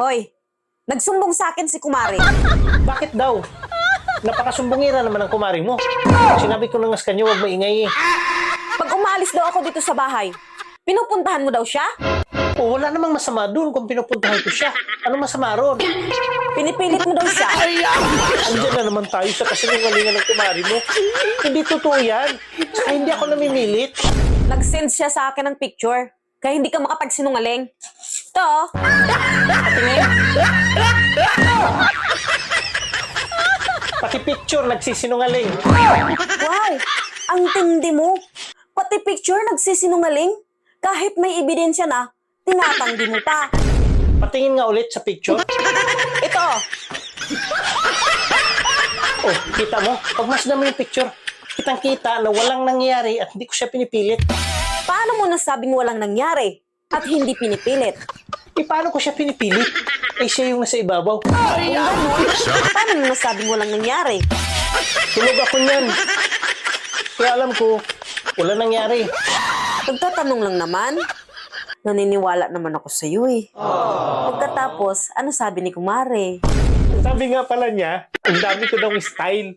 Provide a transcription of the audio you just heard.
Hoy, nagsumbong sa akin si Kumari. Bakit daw? Napakasumbungira naman ang kumari mo. Sinabi ko na nga sa kanya, huwag maingay eh. Pag umalis daw ako dito sa bahay, pinupuntahan mo daw siya? O, wala namang masama doon kung pinupuntahan ko siya. Ano masama ron? Pinipilit mo daw siya? Andiyan na naman tayo sa kasinungalingan ng kumari mo. Hindi totoo yan. Saka hindi ako namimilit. Nag-send siya sa akin ng picture. Kaya hindi ka makapagsinungaling. Ito, oh. Patingin. Pati picture nagsisinungaling. wow, ang tindi mo. Pati picture nagsisinungaling. Kahit may ebidensya na, tinatanggi mo pa. Patingin nga ulit sa picture. Ito, Oh, kita mo? Pag mas dami yung picture, kitang-kita na walang nangyayari at hindi ko siya pinipilit. paano mo nasabing walang nangyari at hindi pinipilit? Eh, paano ko siya pinipilit? Eh, siya yung nasa ibabaw. Ganun, paano mo nasabing walang nangyari? Tulog ako niyan. Kaya alam ko, wala nangyari. Nagtatanong lang naman. Naniniwala naman ako sa iyo eh. Pagkatapos, ano sabi ni Kumare? Sabi nga pala niya, ang dami ko daw style.